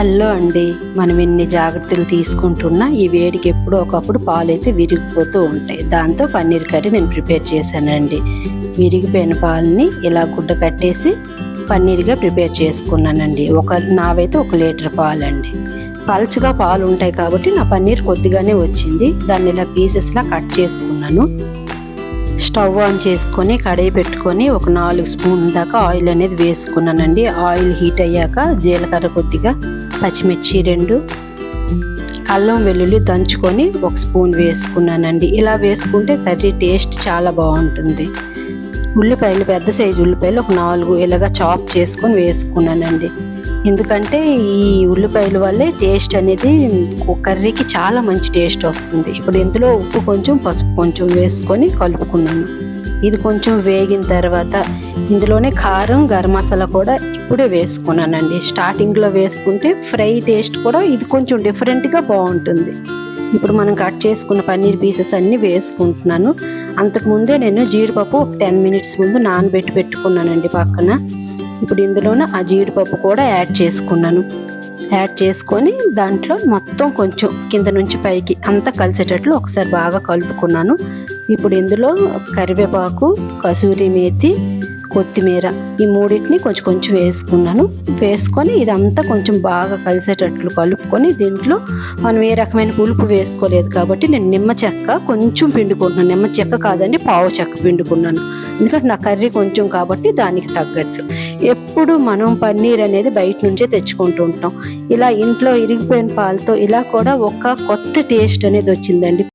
Hello అండి మనం ఎన్ని జాగ్రత్తలు తీసుకుంటున్నా ఈ వేడికి ఎప్పుడో ఒకప్పుడు పాలు అయితే విరిగిపోతూ ఉంటాయి. దాంతో పన్నీర్ కర్రీ నేను ప్రిపేర్ చేశానండి. విరిగిపోయిన పాలని ఇలా గుడ్డ కట్టేసి పన్నీర్గా ప్రిపేర్ చేసుకున్నానండి. ఒక నావైతే ఒక లీటర్ పాలండి. పల్చగా పాలు ఉంటాయి కాబట్టి నా పన్నీర్ కొద్దిగానే వచ్చింది. దాన్ని ఇలా పీసెస్లా కట్ చేసుకున్నాను. స్టవ్ ఆన్ చేసుకొని కడాయి పెట్టుకొని ఒక నాలుగు స్పూన్ దాకా ఆయిల్ అనేది వేసుకున్నానండి. ఆయిల్ హీట్ అయ్యాక జీలకర్ర కొద్దిగా పచ్చిమిర్చి రెండు అల్లం వెల్లుల్లి దంచుకొని ఒక స్పూన్ వేసుకున్నానండి. ఇలా వేసుకుంటే కర్రీ టేస్ట్ చాలా బాగుంటుంది. ఉల్లిపాయలు పెద్ద సైజు ఉల్లిపాయలు ఒక నాలుగు ఇలాగా చాప్ చేసుకొని వేసుకున్నానండి. ఎందుకంటే ఈ ఉల్లిపాయల వల్లే టేస్ట్ అనేది కర్రీకి చాలా మంచి టేస్ట్ వస్తుంది. ఇప్పుడు ఇందులో ఉప్పు కొంచెం పసుపు కొంచెం వేసుకొని కలుపుకున్నాను. ఇది కొంచెం వేగిన తర్వాత ఇందులోనే కారం గరం మసాలా కూడా ఇప్పుడే వేసుకున్నానండి. స్టార్టింగ్లో వేసుకుంటే ఫ్రై టేస్ట్ కూడా ఇది కొంచెం డిఫరెంట్గా బాగుంటుంది. ఇప్పుడు మనం కట్ చేసుకున్న పన్నీర్ పీసెస్ అన్నీ వేసుకుంటున్నాను. అంతకుముందే నేను జీడిపప్పు ఒక టెన్ మినిట్స్ ముందు నానబెట్టి పెట్టుకున్నానండి పక్కన. ఇప్పుడు ఇందులోనే ఆ జీడిపప్పు కూడా యాడ్ చేసుకున్నాను. యాడ్ చేసుకొని దాంట్లో మొత్తం కొంచెం కింద నుంచి పైకి అంతా కలిసేటట్లు ఒకసారి బాగా కలుపుకున్నాను. ఇప్పుడు ఇందులో కరివేపాకు కసూరి మేతి కొత్తిమీర ఈ మూడింటిని కొంచెం కొంచెం వేసుకున్నాను. వేసుకొని ఇదంతా కొంచెం బాగా కలిసేటట్లు కలుపుకొని దీంట్లో మనం ఏ రకమైన పులుపు వేసుకోలేదు కాబట్టి నేను నిమ్మ చెక్క కొంచెం పిండుకుంటున్నాను. నిమ్మ చెక్క కాదండి పావు చెక్క పిండుకున్నాను. ఎందుకంటే నా కర్రీ కొంచెం కాబట్టి దానికి తగ్గట్లు. ఎప్పుడు మనం పన్నీర్ అనేది బయట నుంచే తెచ్చుకుంటూ ఉంటాం. ఇలా ఇంట్లో ఇరిగిపోయిన పాలతో ఇలా కూడా ఒక కొత్త టేస్ట్ అనేది వచ్చిందండి.